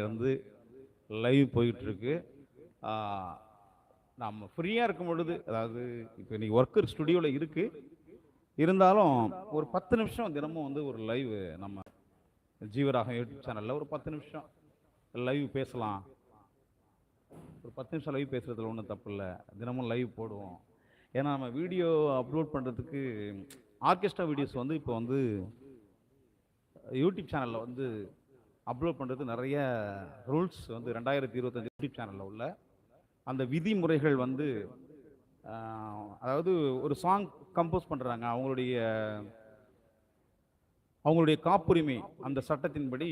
இருந்து லைவ் போயிட்டுருக்கு. நம்ம ஃப்ரீயாக இருக்கும் பொழுது அதாவது இப்போ இன்றைக்கி ஒர்க்கர் ஸ்டுடியோவில் இருக்குது இருந்தாலும் ஒரு பத்து நிமிஷம் தினமும் வந்து ஒரு லைவ் நம்ம ஜீவராகம் யூடியூப் சேனலில் ஒரு பத்து நிமிஷம் லைவ் பேசலாம். ஒரு பத்து நிமிஷம் லைவ் பேசுகிறதுல ஒன்றும் தப்பு இல்லை. தினமும் லைவ் போடுவோம். ஏன்னா நம்ம வீடியோ அப்லோட் பண்ணுறதுக்கு ஆர்கெஸ்ட்ரா வீடியோஸ் வந்து இப்போ வந்து யூடியூப் சேனலில் வந்து அப்லோட் பண்ணுறது நிறைய ரூல்ஸ் வந்து ரெண்டாயிரத்தி இருபத்தஞ்சு யூடியூப் சேனலில் உள்ள அந்த விதிமுறைகள் வந்து அதாவது ஒரு சாங் கம்போஸ் பண்ணுறாங்க அவங்களுடைய அவங்களுடைய காப்புரிமை அந்த சட்டத்தின்படி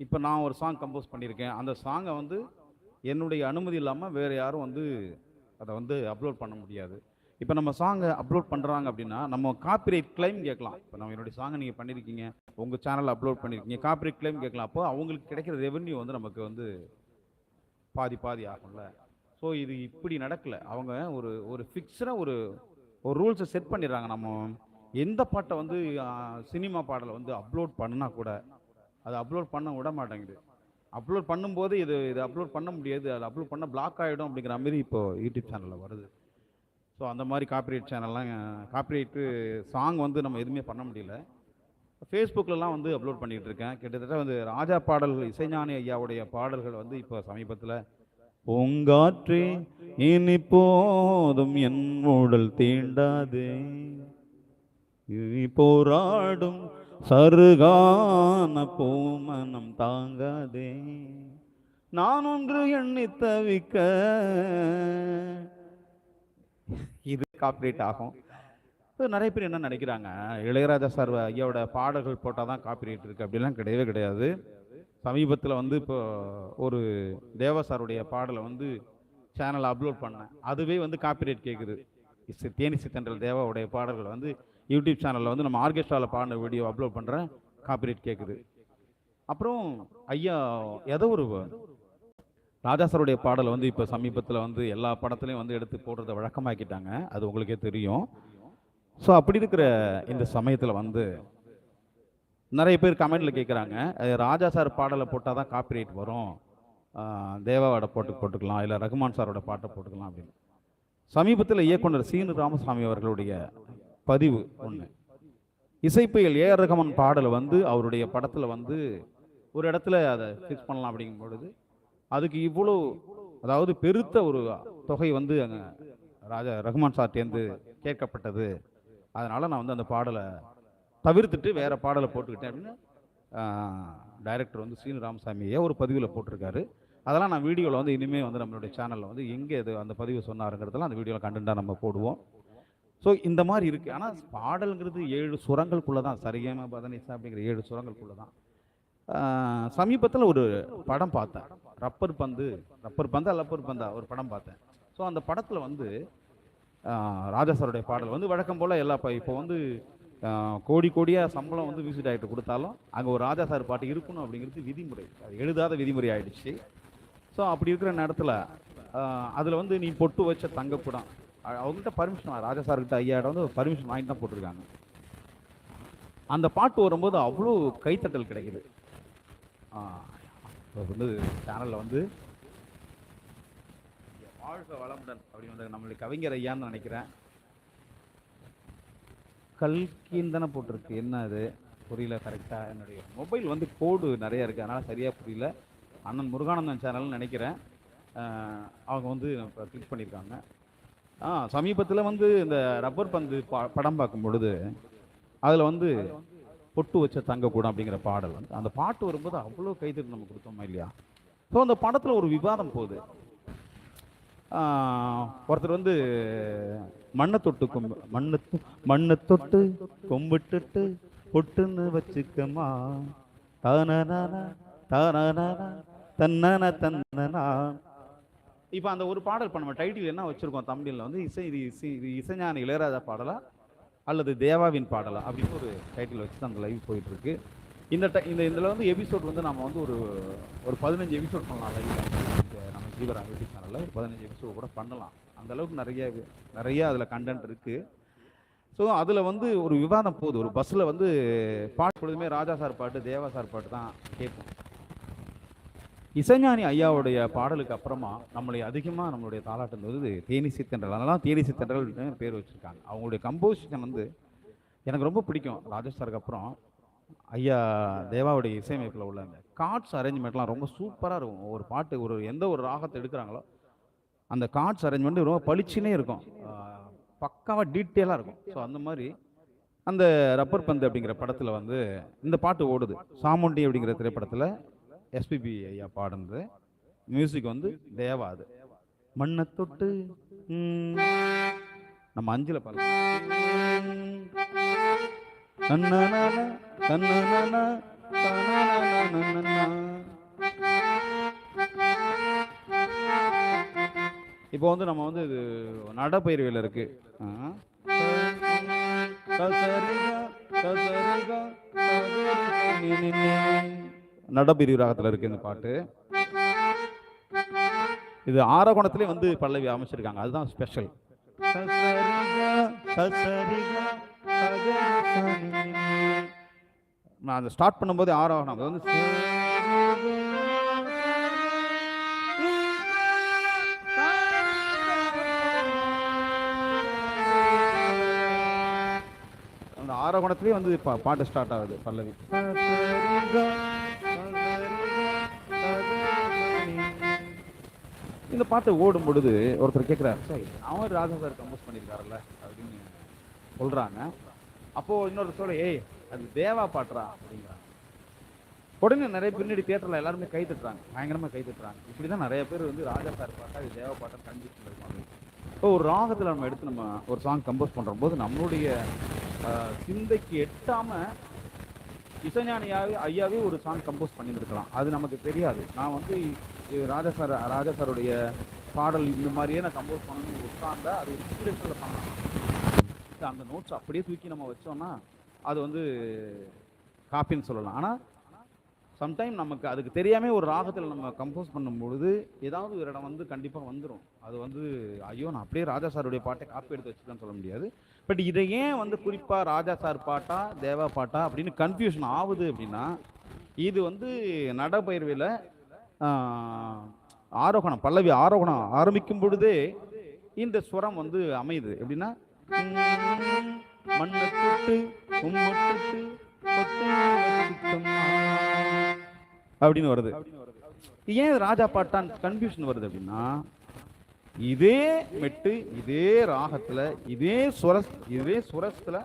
இப்போ நான் ஒரு சாங் கம்போஸ் பண்ணியிருக்கேன் அந்த சாங்கை வந்து என்னுடைய அனுமதி இல்லாமல் வேறு யாரும் வந்து அதை வந்து அப்லோட் பண்ண முடியாது. இப்போ நம்ம சாங்கை அப்லோட் பண்ணுறாங்க அப்படின்னா நம்ம காப்பிரைட் கிளைம் கேட்கலாம். இப்போ நம்ம என்னுடைய சாங்கை நீங்கள் பண்ணியிருக்கீங்க உங்கள் சேனலில் அப்லோட் பண்ணியிருக்கீங்க காப்பிரைட் கிளைம் கேட்கலாம். அப்போ அவங்களுக்கு கிடைக்கிற ரெவென்யூ வந்து நமக்கு வந்து பாதி பாதி ஆகும்ல. ஸோ இது இப்படி நடக்கலை. அவங்க ஒரு ஒரு ஃபிக்ஸடாக ஒரு ஒரு ரூல்ஸை செட் பண்ணிடுறாங்க. நம்ம எந்த பாட்டை வந்து சினிமா பாடலை வந்து அப்லோட் பண்ணால் கூட அதை அப்லோட் பண்ண விட மாட்டேங்குது. அப்லோட் பண்ணும்போது இது இது அப்லோட் பண்ண முடியாது. அது அப்லோட் பண்ண பிளாக் ஆகிடும் அப்படிங்கிற மாதிரி இப்போ யூடியூப் சேனலில் வருது. ஸோ அந்த மாதிரி காப்பிரைட் சேனல்லாம் காப்பிரைட்டு சாங் வந்து நம்ம எதுவுமே பண்ண முடியல. ஃபேஸ்புக்கிலலாம் வந்து அப்லோட் பண்ணிகிட்டு இருக்கேன். கிட்டத்தட்ட வந்து ராஜா பாடல்கள் இசைஞானி ஐயாவுடைய பாடல்கள் வந்து இப்போ சமீபத்தில் பூங்காற்றே இனி போதும் என் உடல் தீண்டாதே. இனி போராடும் சருகான பூமனம் தாங்காதே. நான் ஒன்று எண்ணி தவிக்க காப்பிரைட் ஆகும். இப்போ நிறைய பேர் என்ன நினைக்கிறாங்க? இளையராஜா சார் ஐயாவோட பாடல்கள் போட்டால் தான் காப்பிரைட் இருக்குது அப்படிலாம் கிடையவே கிடையாது. சமீபத்தில் வந்து இப்போ ஒரு தேவா சாருடைய பாடலை வந்து சேனல் அப்லோட் பண்ணேன். அதுவே வந்து காப்பிரைட் கேட்குது இஸ் தேனிசி தென்றல் தேவாவுடைய பாடல்கள் வந்து யூடியூப் சேனலில் வந்து நம்ம ஆர்கெஸ்ட்ராவில் பாடின வீடியோ அப்லோட் பண்ணுறேன் காப்பிரைட் கேட்குது அப்புறம் ஐயா ஏதோ ஒரு ராஜா சாருடைய பாடலை வந்து இப்போ சமீபத்தில் வந்து எல்லா படத்துலையும் வந்து எடுத்து போடுறத வழக்கமாக்கிட்டாங்க. அது உங்களுக்கே தெரியும். ஸோ அப்படி இருக்கிற இந்த சமயத்தில் வந்து நிறைய பேர் கமெண்ட்டில் கேட்குறாங்க ராஜா சார் பாடலை போட்டால் தான் காப்பிரைட் வரும். தேவாவோட பாட்டு போட்டுக்கலாம் இல்லை ரகுமான் சாரோட பாட்டை போட்டுக்கலாம் அப்படின்னு. சமீபத்தில் இயக்குனர் சீனு ராமசாமி அவர்களுடைய பதிவு ஒன்று இசைப்புயல் ஏஆர் ரகுமான் பாடலை வந்து அவருடைய படத்தில் வந்து ஒரு இடத்துல அதை ஃபிக்ஸ் பண்ணலாம் அப்படிங்கும் பொழுது அதுக்கு இவ்வளோ அதாவது பெருத்த ஒரு தொகை வந்து அங்கே ராஜா ரகுமான் சார்ட்டேருந்து கேட்கப்பட்டது. அதனால் நான் வந்து அந்த பாடலை தவிர்த்துட்டு வேற பாடலை போட்டுக்கிட்டேன் அப்படின்னு டைரக்டர் வந்து சீனு ராமசாமியே ஒரு பதிவில் போட்டிருக்காரு. அதெல்லாம் நான் வீடியோவில் வந்து இனிமேல் வந்து நம்மளுடைய சேனலில் வந்து எங்கே இது அந்த பதிவு சொன்னாருங்கிறதெல்லாம் அந்த வீடியோவில் கண்டென்ட்டாக நம்ம போடுவோம். ஸோ இந்த மாதிரி இருக்குது ஆனால் பாடல்ங்கிறது ஏழு சுரங்களுக்குள்ளே தான். சரிகம பதனிசா அப்படிங்கிற ஏழு சுரங்களுக்குள்ளே தான். சமீபத்தில் ஒரு படம் பார்த்தேன். ரப்பர் பந்து ரப்பர் பந்தா லப்பர் பந்தா ஒரு படம் பார்த்தேன். ஸோ அந்த படத்தில் வந்து ராஜா சாருடைய பாடல் வந்து வழக்கம் போல் எல்லா இப்போ வந்து கோடி கோடியாக சம்பளம் வந்து மியூசிக் டைரக்டர் கொடுத்தாலும் அங்கே ஒரு ராஜா சார் பாட்டு இருக்கணும் அப்படிங்கிறது விதிமுறை. அது எழுதாத விதிமுறை ஆயிடுச்சு. ஸோ அப்படி இருக்கிற நேரத்தில் அதில் வந்து நீ பொட்டு வச்ச தங்கப்படம் அவங்ககிட்ட பர்மிஷன் ராஜா சார்கிட்ட ஐயாயிரம் வந்து பர்மிஷன் வாங்கிட்டு தான் போட்டிருக்காங்க. அந்த பாட்டு வரும்போது அவ்வளோ கைத்தட்டல் கிடைக்குது. வந்து சேனலில் வந்து வாழ்க வளமுடன் அப்படின்னு வந்து நம்மளுடைய கவிஞர் ஐயான்னு நினைக்கிறேன். கல்கின்னு தானே போட்டிருக்கு. என்ன அது? புரியல கரெக்டாக என்னுடைய மொபைல் வந்து கோடு நிறைய இருக்குது அதனால் சரியாக புரியல. அண்ணன் முருகானந்தன் சேனல்னு நினைக்கிறேன். அவங்க வந்து இப்போ கிளிக் பண்ணியிருக்காங்க. ஆ சமீபத்தில் வந்து இந்த ரப்பர் பந்து படம் பார்க்கும் பொழுது அதில் வந்து பொட்டு வச்ச தங்கக்கூடம் அப்படிங்கிற பாடல் வந்து அந்த பாட்டு வரும்போது அவ்வளோ கைத்தட்டு நம்ம கொடுத்தோமா இல்லையா? ஸோ அந்த படத்தில் ஒரு விவாதம் போகுது. ஒருத்தர் வந்து மண்ணை தொட்டு கொம்பு மண்ணை மண்ணை தொட்டு கொம்பிட்டுட்டு பொட்டுன்னு வச்சுக்கமா தானனா தானனா தன்னன தன்னனா. இப்போ அந்த ஒரு பாடல் இப்போ நம்ம டைட்டில் என்ன வச்சுருக்கோம் தமிழில் வந்து இசை இது இசை இது இசைஞான இளையராஜா பாடலாக அல்லது தேவாவின் பாடலா அப்படின்னு ஒரு டைட்டில் வச்சு தான் அந்த லைவ் போயிட்டுருக்கு. இந்த ti- இந்த இதில் வந்து எபிசோட் வந்து நம்ம வந்து ஒரு ஒரு பதினஞ்சு எபிசோட் பண்ணலாம் லைவ் நம்ம ஜீவரா யூடியூப் சேனலில் ஒரு பதினஞ்சு எபிசோட் கூட பண்ணலாம். அந்த அளவுக்கு நிறைய நிறைய அதில் கண்டென்ட் இருக்குது ஸோ அதில் வந்து ஒரு விவாதம் போகுது. ஒரு பஸ்ஸில் வந்து பாட்டு பொழுதுமே ராஜா சார் பாட்டு தேவா சார் பாட்டு தான் கேட்போம். இசைஞானி ஐயாவுடைய பாடலுக்கு அப்புறமா நம்மளை அதிகமாக நம்மளுடைய தாலாட்டம் வந்து தேனிசை தென்றல் அதெல்லாம் தேனிசை தென்றல் பேர் வச்சுருக்காங்க. அவங்களுடைய கம்போசிஷன் வந்து எனக்கு ரொம்ப பிடிக்கும். ராஜேஷ் சாருக்கு அப்புறம் ஐயா தேவாவுடைய இசையமைப்பில் உள்ள அந்த கார்ட்ஸ் அரேஞ்ச்மெண்ட்லாம் ரொம்ப சூப்பராக இருக்கும். ஒரு பாட்டு ஒரு எந்த ஒரு ராகத்தை எடுக்கிறாங்களோ அந்த கார்ட்ஸ் அரேஞ்ச்மெண்ட் ரொம்ப பளிச்சுனே இருக்கும். பக்காவாக டீட்டெயிலாக இருக்கும். ஸோ அந்த மாதிரி அந்த ரப்பர் பந்து அப்படிங்கிற படத்தில் வந்து இந்த பாட்டு ஓடுது. சாமுண்டி அப்படிங்கிற திரைப்படத்தில் எஸ்பிபி ஐயா பாடுனது. மியூசிக் வந்து தேவா அது. மண்ணை தொட்டு நம்ம அஞ்சில் பாருங்க இப்போ வந்து நம்ம வந்து இது நடப்பயிர்வையில் இருக்கு. கசரிகா, கசரிகா, கசரிகா, ராகத்தில் இருக்கு இந்த பாட்டு. இது ஆரகோணத்திலே வந்து பல்லவி அமைச்சிருக்காங்க. அதுதான் ஸ்பெஷல் நான் அதை ஸ்டார்ட் பண்ணும்போது ஆரோகணம். அது வந்து அந்த ஆரோகணத்திலே வந்து பா- பாட்டு ஸ்டார்ட் ஆகுது பல்லவி. இந்த பாட்டு ஓடும் பொழுது ஒருத்தர் கேட்குறாரு சரி அவன் ராஜா சார் கம்போஸ் பண்ணியிருக்காருல்ல அப்படின்னு சொல்றாங்க. அப்போ இன்னொரு சொல்ல ஏய் அது தேவா பாட்டுறா அப்படிங்கிறாங்க. உடனே நிறைய பின்னாடி தியேட்டர்ல எல்லாருமே கை தட்டுறாங்க பயங்கரமா கை தட்டுறாங்க. இப்படிதான் நிறைய பேர் வந்து ராஜா சார் பாட்டா இது தேவா பாட்டை கண்டிஷன் இருப்பாங்க இப்போ ஒரு ராகத்துல நம்ம எடுத்து நம்ம ஒரு சாங் கம்போஸ் பண்ணுற போது நம்மளுடைய ஆஹ், சிந்தைக்கு எட்டாம இசைஞானியாவே ஐயாவே ஒரு சாங் கம்போஸ் பண்ணியிருக்கலாம் அது நமக்கு தெரியாது. நான் வந்து ராஜா சார் ராஜா சாருடைய பாடல் இந்த மாதிரியே நான் கம்போஸ் பண்ணணும்னு உட்கார்ந்தா அது இன்ஸ்பிரேஷனில் பண்ணலாம். அந்த நோட்ஸ் அப்படியே தூக்கி நம்ம வச்சோம்னா அது வந்து காப்பின்னு சொல்லலாம். ஆனால் சம்டைம் நமக்கு அதுக்கு தெரியாமல் ஒரு ராகத்தில் நம்ம கம்போஸ் பண்ணும்பொழுது ஏதாவது ஒரு இடம் வந்து கண்டிப்பாக வந்துடும் அது வந்து ஐயோ நான் அப்படியே ராஜா சாருடைய பாட்டை காப்பி எடுத்து வச்சுக்கலாம்னு சொல்ல முடியாது. பட் இதை ஏன் வந்து குறிப்பாக ராஜா சார் பாட்டா தேவா பாட்டா அப்படின்னு கன்ஃபியூஷன் ஆகுது அப்படின்னா இது வந்து நடப்பயிர்வையில் ஆரோகணம் பல்லவி ஆரோகணம் ஆரம்பிக்கும் பொழுதே இந்த ஸ்வரம் வந்து அமையுது. எப்படின்னா மண்ணை அப்படின்னு வருது. ஏன் ராஜா பாட்டான் கன்ஃபியூஷன் வருது அப்படின்னா இதே மெட்டு இதே ராகத்துல இதே சுரஸ் இதே சுரஸ்ல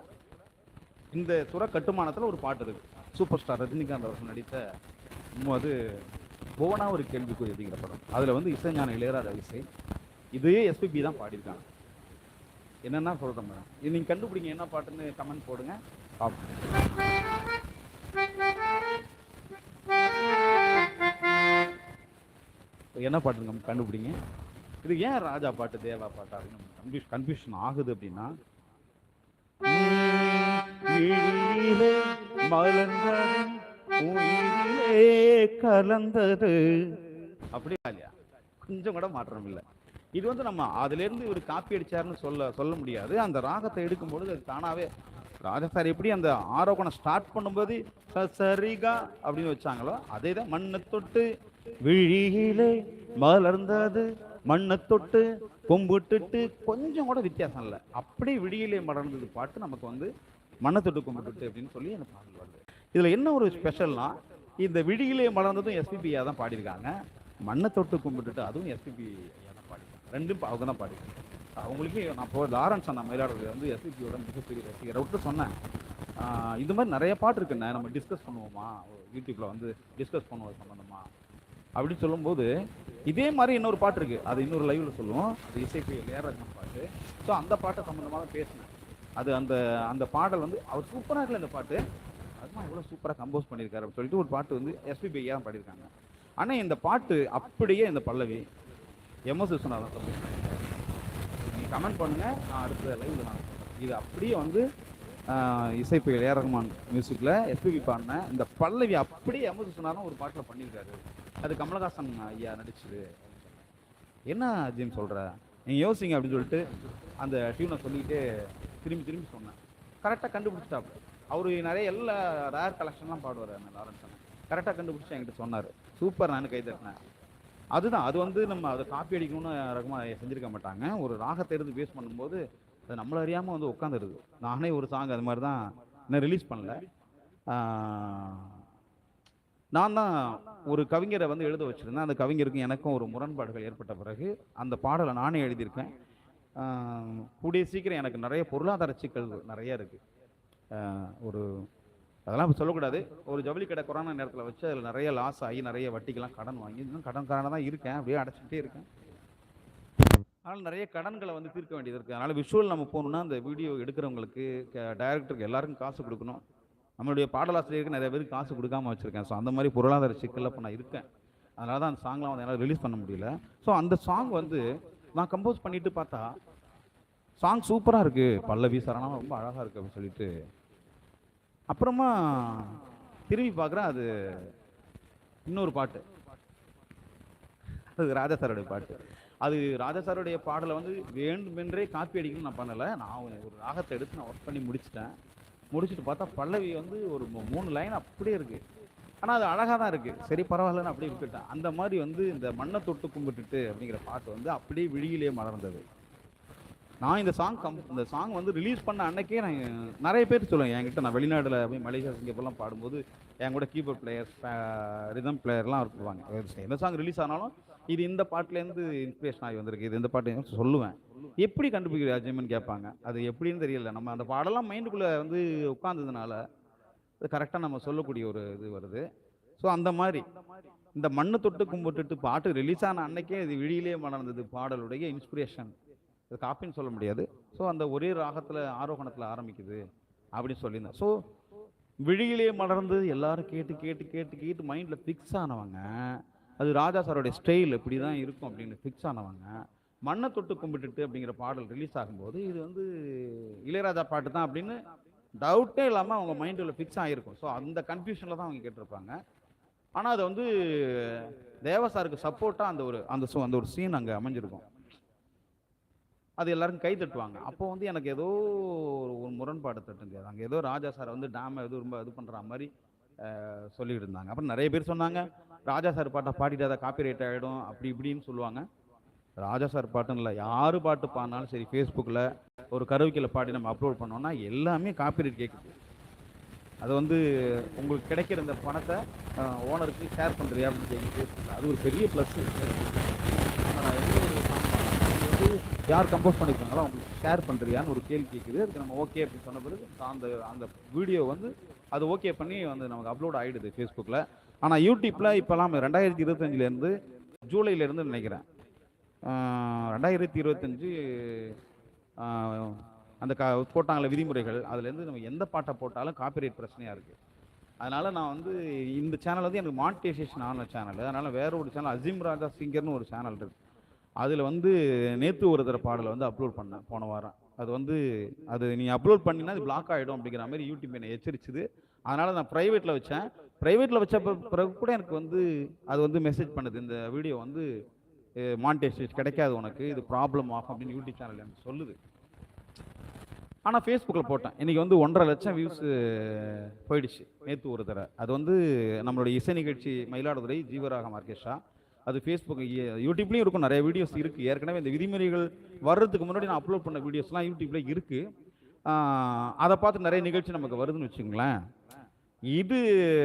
இந்த சுர கட்டுமானத்துல ஒரு பாட்டு இருக்கு. சூப்பர் ஸ்டார் ரஜினிகாந்த் அவர்கள் நடித்த அது போனா ஒரு கேள்விக்குறி அப்படிங்கிற படம் அதில் வந்து இசைஞான இளையராஜா இசை இதே எஸ்பிபி தான் பாடியிருக்காங்க என்னென்னா சொல்கிறேன் மேடம் இது நீங்கள் கண்டுபிடிங்க என்ன பாட்டுன்னு கமெண்ட் போடுங்க பார்ப்போம். என்ன பாட்டு கண்டுபிடிங்க இது ஏன் ராஜா பாட்டு தேவா பாட்டா அப்படின்னு கன்ஃபியூஷன் ஆகுது அப்படின்னா விழியிலே கலந்தது. அப்படியா இல்லையா? கொஞ்சம் கூட மாற்றம் இல்லை. இது வந்து நம்ம அதுலேருந்து இவர் ஒரு காப்பி அடிச்சாருன்னு சொல்ல சொல்ல முடியாது. அந்த ராகத்தை எடுக்கும்பொழுது அது தானாவே ராஜா சார் எப்படி அந்த ஆரோகணம் ஸ்டார்ட் பண்ணும்போது ச- சரிகா அப்படின்னு வச்சாங்களோ அதே தான் மண்ணை தொட்டு விழியிலே மலர்ந்தது. மண்ணை தொட்டு கும்பிட்டுட்டு கொஞ்சம் கூட வித்தியாசம் இல்லை. அப்படியே விழியிலே மலர்ந்தது பாட்டு நமக்கு வந்து மண்ணை தொட்டு கும்பிட்டுட்டு அப்படின்னு சொல்லி அந்த பாடல் வருது. இதில் என்ன ஒரு ஸ்பெஷல்னா இந்த விழியிலே மலர்ந்ததும் எஸ்பிபியாக தான் பாடியிருக்காங்க. மண்ணை தொட்டு கும்பிட்டுட்டு அதுவும் எஸ்பிபி தான் பாடியிருக்காங்க. ரெண்டும் பா- அவங்க தான் பாடியிருக்காங்க. அவங்களுக்கே நான் இப்போ லாரன்ஸ் அண்ணா மயிலாடுறது வந்து எஸ்பிபியோட மிகப்பெரிய ரசிகர். விட்டு சொன்னேன். இது மாதிரி நிறைய பாட்டு இருக்குண்ணே. நம்ம டிஸ்கஸ் பண்ணுவோமா? யூடியூப்பில் வந்து டிஸ்கஸ் பண்ணுவோம் சம்மந்தமா அப்படின்னு சொல்லும்போது இதே மாதிரி இன்னொரு பாட்டு இருக்குது அது இன்னொரு லைவ்ல சொல்லுவோம். அது இசைக்கு இளையராஜன் பாட்டு. ஸோ அந்த பாட்டை சம்மந்தமாக தான் பேசினேன். அது அந்த அந்த பாடல் வந்து அவர் சூப்பராக இருக்குல்ல இந்த பாட்டு. அதுதான் எவ்வளோ சூப்பராக கம்போஸ் பண்ணியிருக்காரு அப்படின்னு சொல்லிட்டு ஒரு பாட்டு வந்து எஸ்பிபி ஐயா தான் பாடியிருக்காங்க. ஆனால் இந்த பாட்டு அப்படியே இந்த பல்லவி எம்எஸ் விஸ்வநாதன் கம்போஸ் நீங்கள் கமெண்ட் பண்ணுங்கள் நான் அடுத்த லைவ்ல நான் இது அப்படியே வந்து இசைப்பு ஏஆர் ரஹ்மான் மியூசிக்கில் எஸ்பிபி பாடின இந்த பல்லவி அப்படியே எம்எஸ் விஸ்வநாதன் ஒரு பாட்டில் பண்ணியிருக்காரு. அது கமலஹாசன் ஐயா நடிச்சது. என்ன ஜிம் சொல்கிற நீங்கள் யோசிங்க அப்படின்னு சொல்லிட்டு அந்த டியூனை சொல்லிக்கிட்டே திரும்பி திரும்பி சொன்னேன். கரெக்டாக கண்டுபிடிச்சிட்டாப்ல. அவரு நிறைய எல்லா ரேர் கலெக்ஷன்லாம் பாடுவார் அந்த லாரன்ஸ் கரெக்டாக கண்டுபிடிச்சி என்கிட்ட சொன்னார். சூப்பர் நான் கை தட்டினேன். அதுதான் அது வந்து நம்ம அதை காப்பி அடிக்கணும்னு ரகமாக செஞ்சிருக்க மாட்டாங்க. ஒரு ராகத்தை எடுத்து பேஸ் பண்ணும்போது அது நம்மள அறியாமல் வந்து உட்காந்துருது நானே ஒரு சாங் அது மாதிரி தான் இன்னும் ரிலீஸ் பண்ணல. நான் தான் ஒரு கவிஞரை வந்து எழுத வச்சுருந்தேன். அந்த கவிஞருக்கும் எனக்கும் ஒரு முரண்பாடுகள் ஏற்பட்ட பிறகு அந்த பாடலை நானே எழுதியிருக்கேன். கூடிய சீக்கிரம் எனக்கு நிறைய பொருளாதார சிக்கல் நிறைய இருக்குது ஒரு அதெல்லாம் சொல்லக்கூடாது. ஒரு ஜவுளி கடை கொரோனா நேரத்தில் வச்சு அதில் நிறைய லாஸ் ஆகி நிறைய வட்டிக்கெல்லாம் கடன் வாங்கி இன்னும் கடன்காரனாக தான் இருக்கேன். அப்படியே அடைச்சிக்கிட்டே இருக்கேன். அதனால் நிறைய கடன்களை வந்து தீர்க்க வேண்டியது இருக்குது அதனால் விஷுவல் நம்ம போகணுன்னா அந்த வீடியோ எடுக்கிறவங்களுக்கு டைரக்டருக்கு எல்லாருக்கும் காசு கொடுக்கணும். நம்மளுடைய பாடலாசிரியருக்கு நிறைய பேருக்கு காசு கொடுக்காம வச்சுருக்கேன். ஸோ அந்த மாதிரி பொருளாதார சிக்கலில் இப்போ நான் இருக்கேன். அதனால தான் அந்த சாங்லாம் வந்து என்னால் ரிலீஸ் பண்ண முடியல. ஸோ அந்த சாங் வந்து நான் கம்போஸ் பண்ணிட்டு பார்த்தா சாங் சூப்பராக இருக்குது பல்லவி சரணம் ரொம்ப அழகாக இருக்குது அப்படின்னு சொல்லிட்டு. அப்புறமா திரும்பி பார்க்குறேன் அது இன்னொரு பாட்டு. அது ராஜா சாருடைய பாட்டு. அது ராஜா சாருடைய பாடலை வந்து வேண்டுமென்றே காப்பி அடிக்கணும்னு நான் பண்ணலை. நான் ஒரு ராகத்தை எடுத்து நான் ஒர்க் பண்ணி முடிச்சிட்டேன். முடிச்சுட்டு பார்த்தா பல்லவி வந்து ஒரு மூணு லைன் அப்படியே இருக்குது ஆனால் அது அழகாக தான் இருக்குது சரி பரவாயில்லன்னு அப்படியே விட்டுட்டேன். அந்த மாதிரி வந்து இந்த மண்ணை தொட்டு கும்பிட்டுட்டு அப்படிங்கிற பாட்டு வந்து அப்படியே விழியிலே மலர்ந்தது. நான் இந்த சாங் கம் இந்த சாங் வந்து ரிலீஸ் பண்ண அன்னைக்கே நான் நிறைய பேர் சொல்லுவேன் என்கிட்ட நான் வெளிநாட்டில் போய் மலேசியா சிங்கப்பூர்லாம் பாடும்போது என் கூட கீபோர்ட் பிளேயர்ஸ் ரிதம் பிளேயர்லாம் இருக்குவாங்க எந்த சாங் ரிலீஸ் ஆனாலும் இது இந்த பாட்டுலேருந்து இன்ஸ்பிரேஷன் ஆகி வந்திருக்கு. இது இந்த பாட்டு சொல்லுவேன். எப்படி கண்டுபிடிக்கிற அஜயமன் கேட்பாங்க? அது எப்படின்னு தெரியல. நம்ம அந்த பாடெல்லாம் மைண்டுக்குள்ளே வந்து உட்காந்ததுனால அது கரெக்டாக நம்ம சொல்லக்கூடிய ஒரு இது வருது. ஸோ அந்த மாதிரி இந்த மண்ணை தொட்டு கும்பிட்டுட்டு பாட்டு ரிலீஸ் ஆன அன்னைக்கே இது விழியிலே மலர்ந்தது. பாடலுடைய இன்ஸ்பிரேஷன் இது காப்பின்னு சொல்ல முடியாது. ஸோ அந்த ஒரே ராகத்தில் ஆரோகணத்தில் ஆரம்பிக்குது அப்படின்னு சொல்லியிருந்தேன். ஸோ விழியிலே மலர்ந்து எல்லாரும் கேட்டு கேட்டு கேட்டு கேட்டு மைண்டில் ஃபிக்ஸ் ஆனவங்க அது ராஜா சாரோடைய ஸ்டைல் இப்படி தான் இருக்கும் அப்படின்னு ஃபிக்ஸ் ஆனவங்க மண்ணை தொட்டு கும்பிட்டுட்டு அப்படிங்கிற பாடல் ரிலீஸ் ஆகும்போது இது வந்து இளையராஜா பாட்டு தான் அப்படின்னு டவுட்டே இல்லாமல் அவங்க மைண்டில் ஃபிக்ஸ் ஆகிருக்கும் ஸோ அந்த கன்ஃபியூஷனில் தான் அவங்க கேட்டிருப்பாங்க. ஆனால் அது வந்து தேவசாருக்கு சப்போர்ட்டாக அந்த ஒரு அந்த அந்த ஒரு சீன் அங்கே அமைஞ்சிருக்கும். அது எல்லாரும் கை தட்டுவாங்க. அப்போ வந்து எனக்கு ஏதோ ஒரு ஒரு முரண்பாடு தட்டுங்க. அங்கே ஏதோ ராஜா சார் வந்து டேமை எதுவும் ரொம்ப இது பண்ணுற மாதிரி சொல்லிட்டு இருந்தாங்க அப்புறம் நிறைய பேர் சொன்னாங்க ராஜா சார் பாட்டை பாடிட்டு அதை காப்பி ரைட் ஆகிடும் அப்படி இப்படின்னு சொல்லுவாங்க. ராஜா சார் பாட்டுன்னு இல்லை. யார் பாட்டு பாடினாலும் சரி ஃபேஸ்புக்கில் ஒரு கருவிக்கில் பாடி நம்ம அப்லோட் பண்ணோம்னா எல்லாமே காப்பிரைட் கேட்குது அது வந்து உங்களுக்கு கிடைக்கிற இந்த பணத்தை ஓனருக்கு ஷேர் பண்ணுறியா அப்படின்னு சொல்லி அது ஒரு பெரிய ப்ளஸ் யார் கம்போஸ் பண்ணிருக்காங்களோ அவங்களுக்கு ஷேர் பண்ணுறியான்னு ஒரு கேள்வி கேட்குது அதுக்கு நம்ம ஓகே அப்படின்னு சொன்ன பிறகு அந்த அந்த வீடியோ வந்து அது ஓகே பண்ணி வந்து நமக்கு அப்லோட் ஆகிடுது ஃபேஸ்புக்கில் ஆனால் யூடியூப்பில் இப்போலாம் ரெண்டாயிரத்தி இருபத்தஞ்சிலேருந்து ஜூலைலேருந்து நினைக்கிறேன். ரெண்டாயிரத்தி இருபத்தஞ்சு அந்த கா போட்டாங்களே விதிமுறைகள் அதுலேருந்து நம்ம எந்த பாட்டை போட்டாலும் காப்பிரைட் பிரச்சனையாக இருக்குது அதனால் நான் வந்து இந்த சேனல் வந்து எனக்கு மானிட்டைசேஷன் ஆன சேனல் அதனால் வேற ஒரு சேனல் அசீம் ராஜா சிங்கர்னு ஒரு சேனல் இருக்குது அதில் வந்து நேற்று ஒரு தடவை பாடலை வந்து அப்லோட் பண்ணேன் போன வாரம். அது வந்து அது நீ அப்லோட் பண்ணினா அது பிளாக் ஆகிடும் அப்படிங்கிற மாதிரி யூடியூப் என்னை எச்சரிச்சுது. அதனால் நான் ப்ரைவேட்டில் வச்சேன். ப்ரைவேட்டில் வச்ச பிறகு கூட எனக்கு வந்து அது வந்து மெசேஜ் பண்ணுது. இந்த வீடியோ வந்து மானிட்டைசேஷன் கிடைக்காது உனக்கு இது ப்ராப்ளம் ஆகும் அப்படின்னு யூடியூப் சேனல் எனக்கு சொல்லுது. ஆனால் ஃபேஸ்புக்கில் போட்டேன். இன்றைக்கி வந்து ஒன்றரை லட்சம் வியூஸ் போயிடுச்சு. நேற்று ஒரு தடவை. அது வந்து நம்மளுடைய இசை நிகழ்ச்சி மயிலாடுதுறை ஜீவராகம் ஆர்கெஸ்ட்ரா அது ஃபேஸ்புக் யூடியூப்லேயும் இருக்கும். நிறைய வீடியோஸ் இருக்குது ஏற்கனவே இந்த விதிமுறைகள் வர்றதுக்கு முன்னாடி நான் அப்லோட் பண்ண வீடியோஸ்லாம் யூடியூப்ல இருக்குது அதை பார்த்து நிறைய நிகழ்ச்சி நமக்கு வருதுன்னு வச்சுங்களேன். இது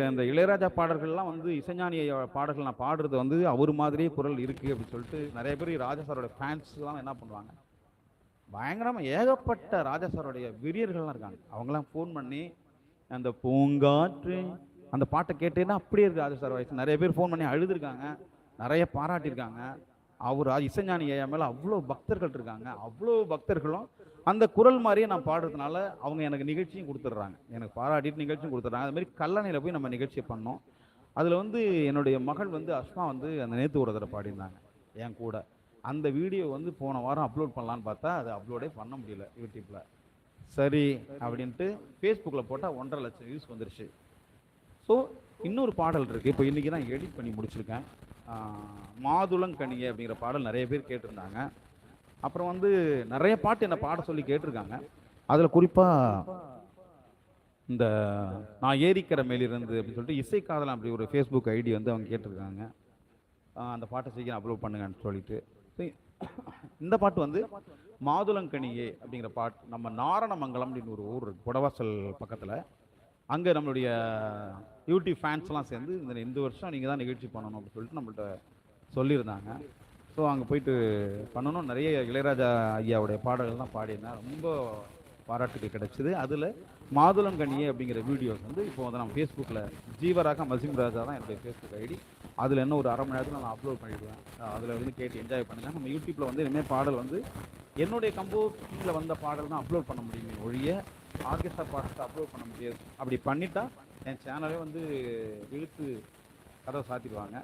அந்த இளையராஜா பாடல்கள்லாம் வந்து இசைஞானி பாடல்கள் நான் பாடுறது வந்து அவர் மாதிரியே குரல் இருக்குது அப்படின்னு சொல்லிட்டு நிறைய பேர் ராஜா சாரோட ஃபேன்ஸ்லாம் என்ன பண்ணுவாங்க? பயங்கரமாக ஏகப்பட்ட ராஜா சாரோடைய வெறியர்கள்லாம் இருக்காங்க. அவங்களாம் ஃபோன் பண்ணி அந்த பூங்காற்று அந்த பாட்டை கேட்டேன்னா அப்படியே இருக்குது ராஜா சார் வாய்ஸ். நிறைய பேர் ஃபோன் பண்ணி அழுதுருக்காங்க. நிறைய பாராட்டியிருக்காங்க. அவர் இசைஞானி ஐயா மேலே அவ்வளோ பக்தர்கள் இருக்காங்க. அவ்வளோ பக்தர்களும் அந்த குரல் மாதிரியே நான் பாடுறதுனால அவங்க எனக்கு நிகழ்ச்சியும் கொடுத்துட்றாங்க. எனக்கு பாராட்டிட்டு நிகழ்ச்சியும் கொடுத்துட்றாங்க. அது மாதிரி கல்லணையில் போய் நம்ம நிகழ்ச்சியை பண்ணோம். அதில் வந்து என்னுடைய மகள் வந்து அஸ்மா வந்து அந்த நேத்து ஒரு தடவை பாடியிருந்தாங்க என் கூட. அந்த வீடியோ வந்து போன வாரம் அப்லோட் பண்ணலான்னு பார்த்தா அது அப்லோடே பண்ண முடியல யூடியூப்பில் சரி அப்படின்ட்டு ஃபேஸ்புக்கில் போட்டால் ஒன்றரை லட்சம் வியூஸ் வந்துருச்சு. ஸோ இன்னொரு பாடல் இருக்குது இப்போ இன்றைக்கி தான் எடிட் பண்ணி முடிச்சிருக்கேன். மாதுளங்கனியே அப்படிங்கிற பாடல் நிறைய பேர் கேட்டிருந்தாங்க. அப்புறம் வந்து நிறைய பாட்டு என்னை பாட சொல்லி கேட்டிருக்காங்க. அதில் குறிப்பாக இந்த நான் ஏரிக்கிற மேலிருந்து அப்படின்னு சொல்லிட்டு இசை காதலாம் அப்படி ஒரு ஃபேஸ்புக் ஐடி வந்து அவங்க கேட்டிருக்காங்க. அந்த பாட்டை சீக்கிரம் அப்லோட் பண்ணுங்கன்னு சொல்லிட்டு. இந்த பாட்டு வந்து மாதுளங்கனியே அப்படிங்கிற பாட்டு நம்ம நாரணமங்கலம் அப்படின்னு ஒரு ஊர் இருக்கு புடவாசல் பக்கத்தில். அங்கே நம்மளுடைய யூடியூப் ஃபேன்ஸ்லாம் சேர்ந்து இந்த இந்த வருஷம் நீங்கள் தான் நிகழ்ச்சி பண்ணணும் அப்படின்னு சொல்லிட்டு நம்மள்ட்ட சொல்லியிருந்தாங்க. ஸோ அங்கே போயிட்டு பண்ணணும். நிறைய இளையராஜா ஐயாவுடைய பாடல்கள் தான் பாடியிருந்தேன். ரொம்ப பாராட்டுக்கு கிடைச்சிது. அதில் மாதுளம் கண்ணியே அப்படிங்கிற வீடியோஸ் வந்து இப்போ வந்து நம்ம ஃபேஸ்புக்கில் ஜீவராக மசிம் ராஜா தான் என்னுடைய ஃபேஸ்புக் ஐடி அதில் என்ன ஒரு அரை மணி நேரத்தில் நான் அப்லோட் பண்ணிடுவேன். அதில் வந்து கேட்டு என்ஜாய் பண்ணுங்கள் நம்ம யூடியூப்பில் வந்து இனிமேல் பாடல் வந்து என்னுடைய கம்போஸிங்கில் வந்த பாடல் தான் அப்லோட் பண்ண முடியுமே ஒழிய ஆர்கெஸ்ட்ரா பாடத்தை அப்லோட் பண்ண முடியாது. அப்படி பண்ணிட்டா என் சேனலே வந்து இழுத்து கதவை சாத்திடுவாங்க.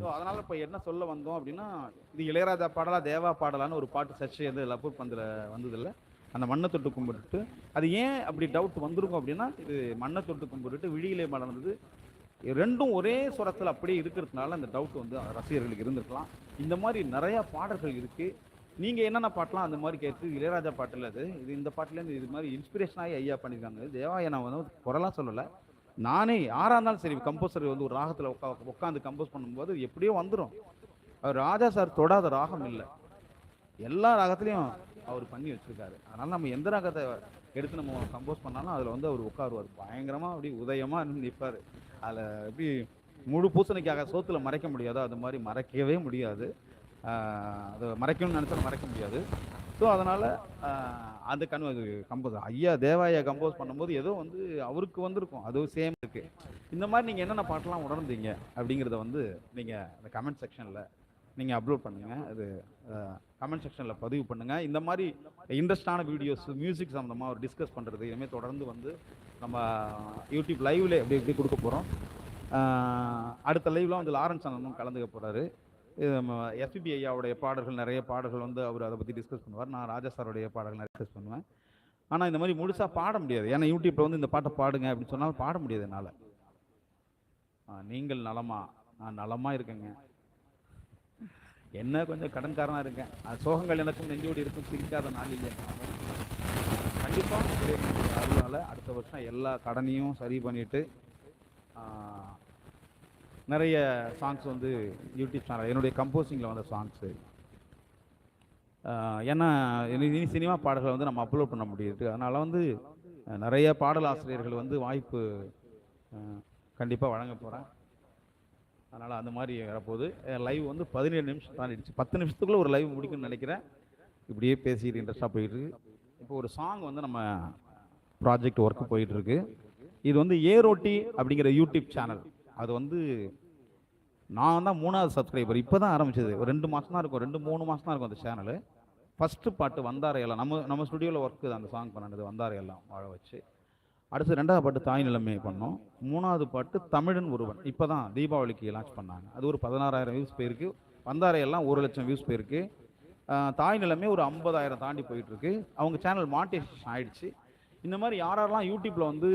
ஸோ அதனால் இப்போ என்ன சொல்ல வந்தோம் அப்படின்னா இது இளையராஜா பாடலா தேவா பாடலான்னு ஒரு பாட்டு சர்ச்சை வந்து லப்பூர் பந்தில் வந்ததில்லை வந்ததில்ல. அந்த மண்ணை தொட்டு கும்பிட்டுட்டு அது ஏன் அப்படி டவுட் வந்திருக்கும் அப்படின்னா இது மண்ணை தொட்டு கும்பிட்டுட்டு விழியிலே மலர்ந்தது. ரெண்டும் ஒரே சுரத்தில் அப்படியே இருக்கிறதுனால அந்த டவுட் வந்து ரசிகர்களுக்கு இருந்திருக்கலாம். இந்த மாதிரி நிறையா பாடல்கள் இருக்குது நீங்கள் என்னென்ன பாட்டெலாம் அந்த மாதிரி கேட்டு இளையராஜா பாட்டில் அது இது இந்த பாட்டிலேருந்து இது மாதிரி இன்ஸ்பிரேஷனாகி ஐயா பண்ணியிருக்காங்க. தேவாயை நான் வந்து குரலாக சொல்லலை. நானே யாராக இருந்தாலும் சரி கம்போசர் வந்து ஒரு ராகத்தில் உட்கா உட்காந்து கம்போஸ் பண்ணும்போது எப்படியோ வந்துடும் அவர் ராஜா சார் தொடாத ராகம் இல்லை. எல்லா ராகத்துலேயும் அவர் பண்ணி வச்சுருக்காரு. அதனால் நம்ம எந்த ராகத்தை எடுத்து நம்ம கம்போஸ் பண்ணாலும் அதில் வந்து அவர் உட்காருவார். பயங்கரமாக அப்படி உதயமாக நின்று நிற்பார் அதில் எப்படி முழு பூசணிக்காக சோத்தில் மறைக்க முடியாதோ அது மாதிரி மறைக்கவே முடியாது. அது மறைக்கணும்னு நினச்சா மறைக்க முடியாது. ஸோ அதனால் அந்த கண் அது கம்போஸ் ஐயா தேவாயா கம்போஸ் பண்ணும்போது ஏதோ வந்து அவருக்கு வந்திருக்கும். அதுவும் சேம் இருக்குது இந்த மாதிரி நீங்கள் என்னென்ன பாட்டெலாம் உணர்ந்தீங்க அப்படிங்கிறத வந்து நீங்கள் அந்த கமெண்ட் செக்ஷனில் நீங்கள் அப்லோட் பண்ணுங்கள் அது கமெண்ட் செக்ஷனில் பதிவு பண்ணுங்கள் இந்த மாதிரி இன்ட்ரெஸ்டான வீடியோஸ் மியூசிக் சம்மந்தமாக ஒரு டிஸ்கஸ் பண்ணுறது இனிமேல் தொடர்ந்து வந்து நம்ம யூடியூப் லைவ்ல எப்படி எப்படி கொடுக்க போகிறோம் அடுத்த லைவ்லாம் வந்து லாரன்ஸ் அண்ணனும் கலந்துக்க போகிறாரு எஸ்பிபி ஐயாவுடைய பாடல்கள் நிறைய பாடல்கள் வந்து அவர் அதை பற்றி டிஸ்கஸ் பண்ணுவார். நான் ராஜா சாருடைய பாடல்கள் நிறைய டிஸ்கஸ் பண்ணுவேன். ஆனால் இந்த மாதிரி முழுசாக பாட முடியாது. ஏன்னா யூடியூப்பில் வந்து இந்த பாட்டை பாடுங்க அப்படின்னு சொன்னாலும் பாட முடியாது என்னால். நீங்கள் நலமா? நான் நலமாக இருக்கேங்க. என்ன கொஞ்சம் கடன்காரனாக இருக்கேன். அது சோகங்கள் எனக்கும் நெஞ்சோடு இருக்கும் சிரிக்காத நாள் இல்லை. கண்டிப்பாக அதனால அடுத்த வருஷம் எல்லா கடனையும் சரி பண்ணிட்டு நிறைய சாங்ஸ் வந்து யூடியூப் சேனல் என்னுடைய கம்போசிங்கில் வந்த சாங்ஸு ஏன்னா இனி சினிமா பாடல்களை வந்து நம்ம அப்லோட் பண்ண முடியுது. அதனால் வந்து நிறைய பாடல் ஆசிரியர்கள் வந்து வாய்ப்பு கண்டிப்பாக வழங்க போகிறேன் அதனால் அந்த மாதிரி வரப்போகுது. லைவ் வந்து பதினேழு நிமிஷம் தாண்டிடுச்சு பத்து நிமிஷத்துக்குள்ளே ஒரு லைவ் முடிக்கும்னு நினைக்கிறேன். இப்படியே பேசிட்டு இன்ட்ரெஸ்டாக போயிட்டுருக்கு இப்போ ஒரு சாங் வந்து நம்ம ப்ராஜெக்ட் ஒர்க்கு போயிட்டுருக்கு இது வந்து ஏரோட்டி அப்படிங்கிற யூடியூப் சேனல் அது வந்து நான் தான் மூணாவது சப்ஸ்கிரைபர் இப்போ தான் ஆரம்பிச்சது. ஒரு ரெண்டு மாதம் தான் இருக்கும். ரெண்டு மூணு மாதம் தான் இருக்கும் அந்த சேனலு ஃபஸ்ட்டு பாட்டு வந்தாரையெல்லாம் நம்ம நம்ம ஸ்டுடியோவில் ஒர்க்கு அந்த சாங் பண்ணது வந்தாரையெல்லாம் வாழ வச்சு. அடுத்து ரெண்டாவது பாட்டு தாய் நிலைமை பண்ணோம். மூணாவது பாட்டு தமிழன் ஒருவன். இப்போ தான் தீபாவளிக்கு லான்ச் பண்ணாங்க. அது ஒரு பதினாறாயிரம் வியூஸ் போயிருக்கு. வந்தாரையெல்லாம் ஒரு லட்சம் வியூஸ் போயிருக்கு. தாய் நிலைமை ஒரு ஐம்பதாயிரம் தாண்டி போயிட்டுருக்கு. அவங்க சேனல் மானிட்டைசேஷன் ஆயிடுச்சு. இந்த மாதிரி யாரெல்லாம் யூடியூப்பில் வந்து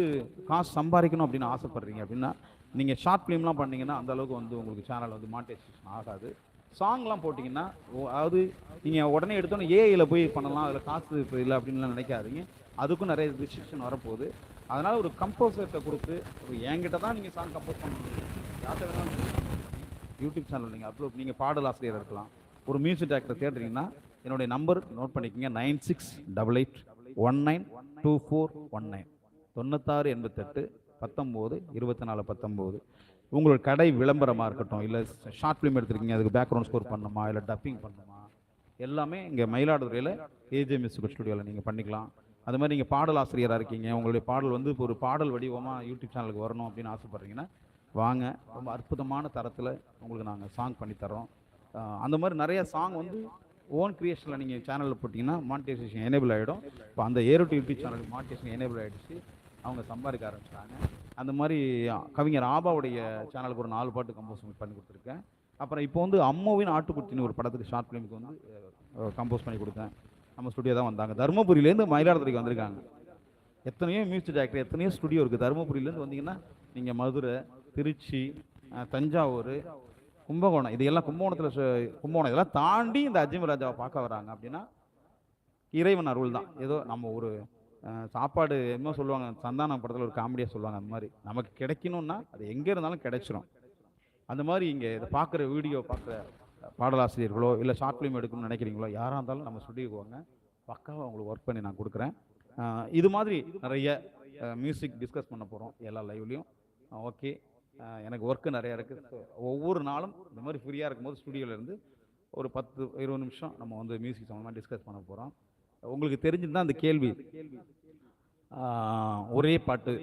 காசு சம்பாதிக்கணும் அப்படின்னு ஆசைப்பட்றீங்க அப்படின்னா நீங்கள் ஷார்ட் ஃபிலிம்லாம் பண்ணிங்கன்னா அந்த அளவுக்கு வந்து உங்களுக்கு சேனல் வந்து மானிட்டைசேஷன் ஆகாது. சாங்லாம் போட்டிங்கன்னா ஓ- அதாவது நீங்கள் உடனே எடுத்தோன்னே ஏஐயில் போய் பண்ணலாம் அதில் காசு இப்போ இல்லை அப்படின்லாம் நினைக்காதீங்க. அதுக்கும் நிறைய ரிஸ்ட்ரிக்ஷன் வரப்போகுது. அதனால் ஒரு கம்போசர்கிட்ட கொடுத்து ஒரு என்கிட்ட தான் நீங்கள் சாங் கம்போஸ் பண்ணணும். யார்கிட்ட வேணாலும் யூடியூப் சேனல் நீங்கள் அப்லோட் நீங்கள் பாடல் ஆசிரியர் இருக்கலாம். ஒரு மியூசிக் டேரக்டர் தேடுறீங்கன்னா என்னுடைய நம்பர் நோட் பண்ணிக்கோங்க nine six double eight one nine two four one nine தொண்ணூத்தாறு எண்பத்தெட்டு பத்தொம்போது இருபத்தி நாலு பத்தொம்போது. உங்களோட கடை விளம்பரமாக இருக்கட்டும் இல்லை ஷார்ட் ஃபிலிம் எடுத்துருக்கீங்க அதுக்கு பேக்ரவுண்ட் ஸ்கோர் பண்ணணுமா இல்லை டப்பிங் பண்ணணுமா எல்லாமே இங்கே மயிலாடுதுறையில் ஏஜே மியூசிக் ஸ்டுடியோவில் நீங்கள் பண்ணிக்கலாம். அது மாதிரி நீங்கள் பாடல் ஆசிரியராக இருக்கீங்க உங்களுடைய பாடல் வந்து இப்போ ஒரு பாடல் வடிவமாக யூடியூப் சேனலுக்கு வரணும் அப்படின்னு ஆசைப்பட்றீங்கன்னா வாங்க. ரொம்ப அற்புதமான தரத்தில் உங்களுக்கு நாங்கள் சாங் பண்ணித்தரோம் அந்த மாதிரி நிறைய சாங் வந்து ஓன் கிரியேஷனில் நீங்கள் சேனலில் போட்டிங்கன்னா மானிட்டைசேஷன் எனேபிள் ஆகிடும் இப்போ அந்த ஏரோட்டு யூடியூப் சேனலுக்கு மானிட்டைசேஷன் எனேபிள் ஆகிடுச்சு அவங்க சம்பாதிக்க ஆரம்பிச்சிட்டாங்க. அந்த மாதிரி கவிஞர் ஆபாவுடைய சேனலுக்கு ஒரு நாலு பாட்டு கம்போஸ் பண்ணி கொடுத்துருக்கேன். அப்புறம் இப்போ வந்து அம்மாவின் ஆட்டுக்குட்டின்னு ஒரு படத்துக்கு ஷார்ட் ஃபிலிமுக்கு வந்து கம்போஸ் பண்ணி கொடுத்தேன். நம்ம ஸ்டுடியோ தான் வந்தாங்க. தருமபுரியிலேருந்து மயிலாடுதுறைக்கு வந்திருக்காங்க. எத்தனையோ மியூசிக் டேரக்டர் எத்தனையோ ஸ்டுடியோ இருக்குது தருமபுரியிலேருந்து வந்தீங்கன்னா நீங்கள் மதுரை திருச்சி தஞ்சாவூர் கும்பகோணம் இது எல்லாம் கும்பகோணத்தில் கும்பகோணம் இதெல்லாம் தாண்டி இந்த அஜிம ராஜாவை பார்க்க வராங்க அப்படின்னா இறைவன் அருள் தான். ஏதோ நம்ம ஒரு சாப்பாடு என்னமோ சொல்லுவாங்க சந்தானம் படத்தில் ஒரு காமெடியாக சொல்லுவாங்க அந்த மாதிரி. நமக்கு கிடைக்கணும்னா அது எங்கே இருந்தாலும் கிடைச்சிரும். அந்த மாதிரி இங்கே இதை பார்க்குற வீடியோ பார்க்குற பாடலாசிரியர்களோ இல்லை ஷார்ட் ஃபிலிம் எடுக்கணும்னு நினைக்கிறீங்களோ யாராக இருந்தாலும் நம்ம ஸ்டுடியோக்கு வாங்க பக்காவாக உங்களுக்கு ஒர்க் பண்ணி நான் கொடுக்குறேன். இது மாதிரி நிறைய மியூசிக் டிஸ்கஸ் பண்ண போகிறோம் எல்லா லைவ்லையும் ஓகே எனக்கு ஒர்க்கு நிறையா இருக்குது ஒவ்வொரு நாளும் இந்த மாதிரி ஃப்ரீயாக இருக்கும்போது ஸ்டுடியோவில் இருந்து ஒரு பத்து இருபது நிமிஷம் நம்ம வந்து மியூசிக் சம்மந்தமாக டிஸ்கஸ் பண்ண போகிறோம் உங்களுக்கு தெரிஞ்சிருந்தா அந்த கேள்வி. ஒரே பாட்டு.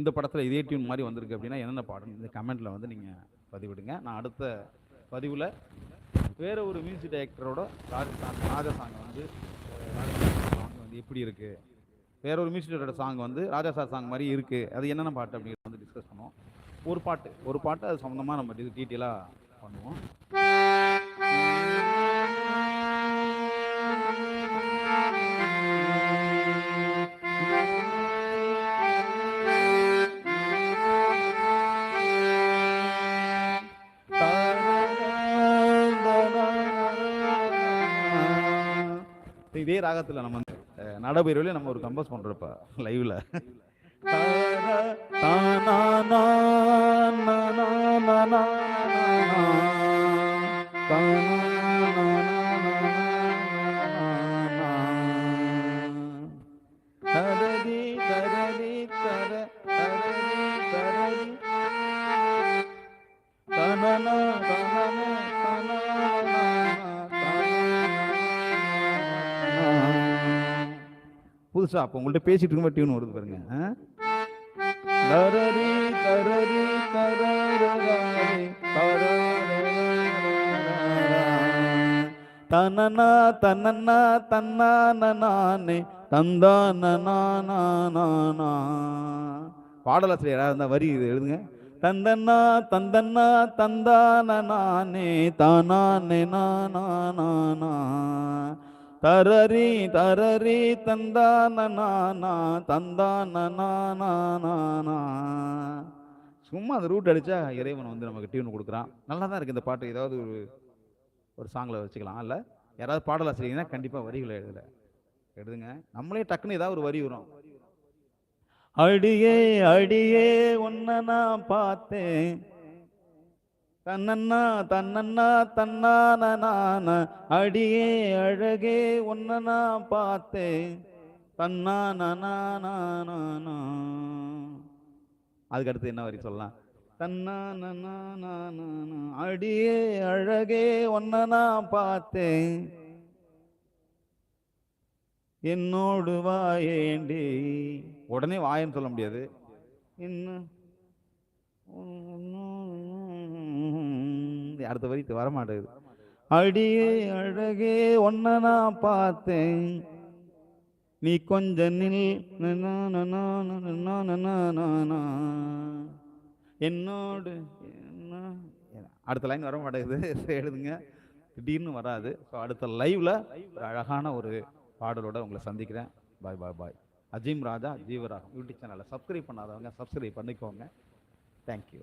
இந்த படத்தில் இதே டியூன் மாதிரி வந்திருக்கு அப்படின்னா என்னென்ன பாடணும் இந்த கமெண்ட்டில் வந்து நீங்கள் பதிவிடுங்க. நான் அடுத்த பதிவில் வேற ஒரு மியூசிக் டைரக்டரோட ராஜா சாங் வந்து சாங் வந்து எப்படி இருக்குது வேற ஒரு மியூசிக் டைரக்டரோட சாங் வந்து ராஜா சார் சாங் மாதிரி இருக்குது அது என்னென்ன பாட்டு அப்படிங்கிறத வந்து டிஸ்கஸ் பண்ணுவோம். ஒரு பாட்டு ஒரு பாட்டு அது சம்மந்தமாக நம்ம டீட்டெயிலாக பண்ணுவோம். ராகத்தில் நம்ம வந்து நடபைரவிலே நம்ம ஒரு கம்போஸ் பண்ணுறப்ப லைவ்ல தரதி புதுசா அப்போ உங்கள்ட்ட பேசிட்டு இருக்கும்போது டியூன் வருது பாருங்க. ஆ? தரரி தரரி தனனா தனனா தன்னானே தந்தானனா பாடலாசிரியர் பாடலாசிரியராக இருந்தால் வரி இது எழுதுங்க. தந்தன்னா தந்தன்னா தந்தானே தானானே நானா. தரரி தரரி தந்தானனா தந்தானனா சும்மா அந்த ரூட் அடித்தா இறைவன் வந்து நமக்கு டியூன் கொடுக்குறான். நல்லா தான் இருக்குது இந்த பாட்டு. ஏதாவது ஒரு ஒரு சாங்கில் வச்சுக்கலாம். இல்லை யாராவது பாடலாசிரியர்னா கண்டிப்பாக வரிகளை எழுதல எழுதுங்க. நம்மளே டக்குன்னு ஏதாவது ஒரு வரி வரும். அடியே அடியே உன்னை நான் பார்த்தேன். தன்னண்ணா தன்னண்ணா தன்னான அடியே அழகே உன்னை நான் பார்த்தேன் தன்னான அதுக்கு அடுத்து என்ன வரி சொல்லலாம்? தன்னான அடியே அழகே ஒன்னா பார்த்தேன் என்னோடு வாயேண்டி உடனே வாயன்னு சொல்ல முடியாது. வரி அடுத்த வரி வர மாட்டேங்குது அடியே அழகே ஒன்ன நான் பார்த்தேன் நீ கொஞ்ச நில் என்னோடு என்ன அடுத்த லைன் வர மாட்டேங்குது எழுதுங்க திடீர்னு வராது ஸோ அடுத்த லைவ்ல ஒரு அழகான ஒரு பாடலோட உங்களை சந்திக்கிறேன் bye bye bye Azeem Raja Jeevaragam YouTube சேனலில் சப்ஸ்கிரைப் பண்ணாதவங்க சப்ஸ்கிரைப் பண்ணிக்கோங்க தேங்க்யூ